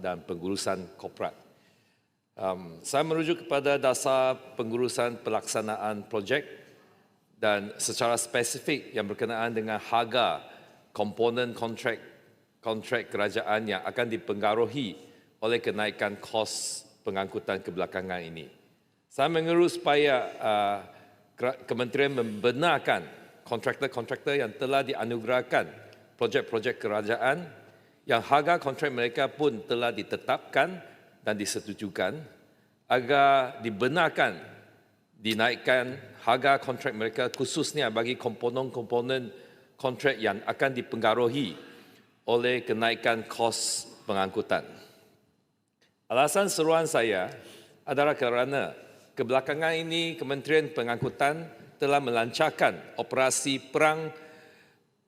dan pengurusan korporat. Um, saya merujuk kepada dasar pengurusan pelaksanaan projek dan secara spesifik yang berkenaan dengan harga komponen kontrak kontrak kerajaan yang akan dipengaruhi oleh kenaikan kos pengangkutan kebelakangan ini. Saya mengeru supaya uh, kementerian membenarkan kontraktor-kontraktor yang telah dianugerahkan projek-projek kerajaan yang harga kontrak mereka pun telah ditetapkan dan disetujukan agar dibenarkan dinaikkan harga kontrak mereka khususnya bagi komponen-komponen kontrak yang akan dipengaruhi oleh kenaikan kos pengangkutan. Alasan seruan saya adalah kerana kebelakangan ini Kementerian Pengangkutan telah melancarkan operasi perang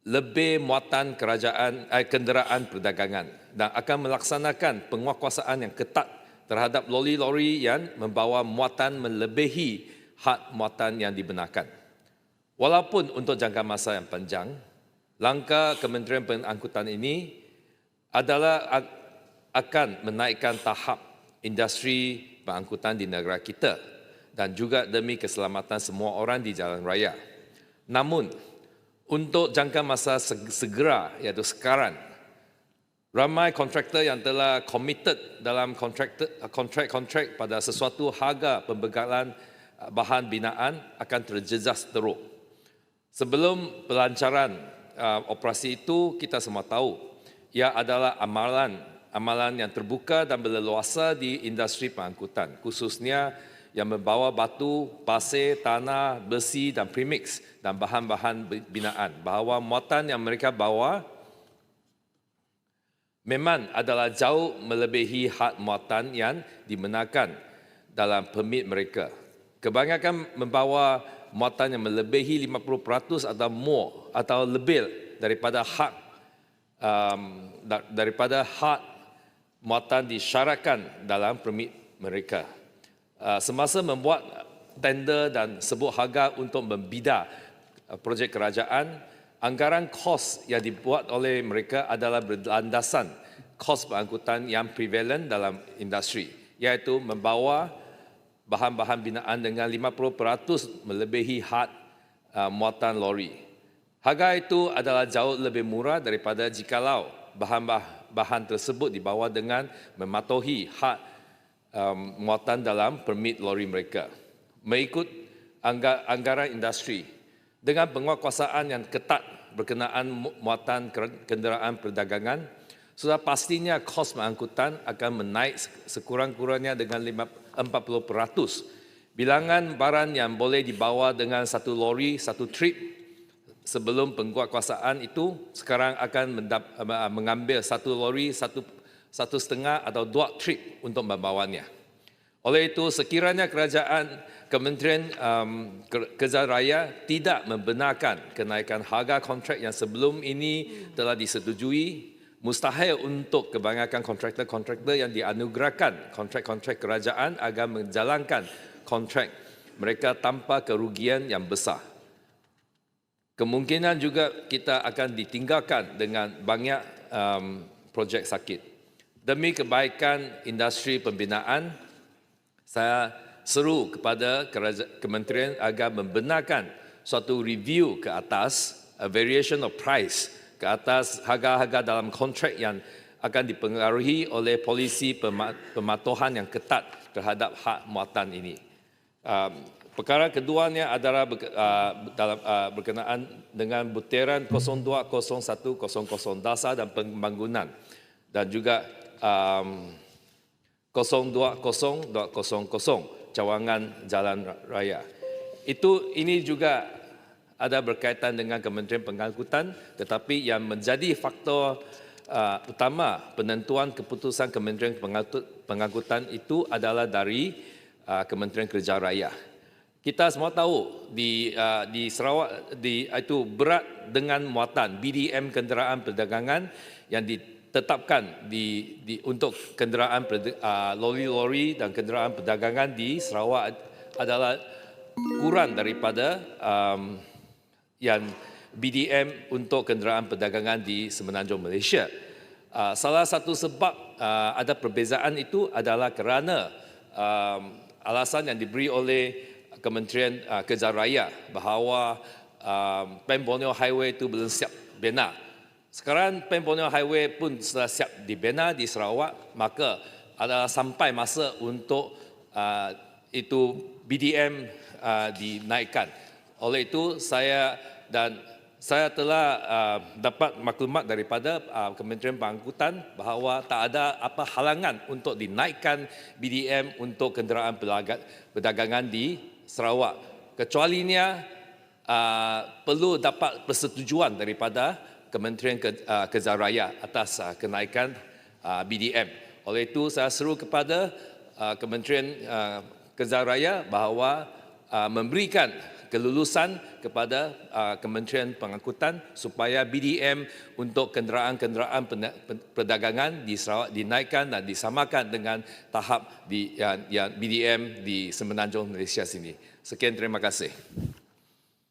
lebih muatan kerajaan eh, kenderaan perdagangan dan akan melaksanakan penguatkuasaan yang ketat terhadap lori-lori yang membawa muatan melebihi had muatan yang dibenarkan. Walaupun untuk jangka masa yang panjang, langkah Kementerian Pengangkutan ini adalah akan menaikkan tahap industri pengangkutan di negara kita dan juga demi keselamatan semua orang di jalan raya. Namun, untuk jangka masa segera iaitu sekarang, ramai kontraktor yang telah committed dalam kontrak-kontrak pada sesuatu harga pembegalan uh, bahan binaan akan terjejas teruk. Sebelum pelancaran uh, operasi itu, kita semua tahu ia adalah amalan amalan yang terbuka dan berleluasa di industri pengangkutan, khususnya yang membawa batu, pasir, tanah, besi dan premix dan bahan-bahan binaan. Bahawa muatan yang mereka bawa memang adalah jauh melebihi had muatan yang dimenangkan dalam permit mereka. Kebanyakan membawa muatan yang melebihi 50% atau more atau lebih daripada had um, daripada had muatan disyaratkan dalam permit mereka. Uh, semasa membuat tender dan sebut harga untuk membida uh, projek kerajaan, anggaran kos yang dibuat oleh mereka adalah berlandasan kos pengangkutan yang prevalent dalam industri, iaitu membawa bahan-bahan binaan dengan 50% melebihi had uh, muatan lori. Harga itu adalah jauh lebih murah daripada jikalau bahan-bahan tersebut dibawa dengan mematuhi had um, muatan dalam permit lori mereka. Mengikut anggaran industri, dengan penguatkuasaan yang ketat berkenaan muatan kenderaan perdagangan, sudah pastinya kos pengangkutan akan menaik sekurang-kurangnya dengan 40%. Bilangan barang yang boleh dibawa dengan satu lori, satu trip sebelum penguatkuasaan itu sekarang akan mengambil satu lori, satu satu setengah atau dua trip untuk membawanya. Oleh itu, sekiranya kerajaan Kementerian um, Kerja Raya tidak membenarkan kenaikan harga kontrak yang sebelum ini telah disetujui, mustahil untuk kebanyakan kontraktor-kontraktor yang dianugerahkan kontrak-kontrak kerajaan agar menjalankan kontrak mereka tanpa kerugian yang besar. Kemungkinan juga kita akan ditinggalkan dengan banyak um, projek sakit. Demi kebaikan industri pembinaan, saya seru kepada kementerian agar membenarkan suatu review ke atas, a variation of price ke atas harga-harga dalam kontrak yang akan dipengaruhi oleh polisi pematuhan yang ketat terhadap hak muatan ini. Um, perkara keduanya adalah uh, dalam uh, berkenaan dengan butiran 020100 dasar dan pembangunan dan juga um, 020-200 cawangan jalan raya. Itu ini juga ada berkaitan dengan Kementerian Pengangkutan tetapi yang menjadi faktor uh, utama penentuan keputusan Kementerian Pengangkutan itu adalah dari uh, Kementerian Kerja Raya. Kita semua tahu di uh, di Sarawak di itu berat dengan muatan BDM kenderaan perdagangan yang di tetapkan di, di untuk kenderaan uh, lori-lori dan kenderaan perdagangan di Sarawak adalah kurang daripada um, yang BDM untuk kenderaan perdagangan di Semenanjung Malaysia. Uh, salah satu sebab uh, ada perbezaan itu adalah kerana um, alasan yang diberi oleh Kementerian uh, Kejar Raya bahawa um, Pen Borneo Highway itu belum siap bina. Sekarang Borneo Highway pun sudah siap dibina di Sarawak, maka adalah sampai masa untuk uh, itu BDM uh, dinaikkan. Oleh itu saya dan saya telah uh, dapat maklumat daripada uh, Kementerian Pengangkutan bahawa tak ada apa halangan untuk dinaikkan BDM untuk kenderaan pelaga- perdagangan di Sarawak. Kecualinya uh, perlu dapat persetujuan daripada Kementerian Ke, uh, Kejar Raya atas uh, kenaikan uh, BDM. Oleh itu saya seru kepada Kementerian Kejar Raya bahawa memberikan kelulusan kepada Kementerian Pengangkutan supaya BDM untuk kenderaan-kenderaan perdagangan di Sarawak dinaikkan dan disamakan dengan tahap di yang BDM di Semenanjung Malaysia sini. Sekian terima kasih.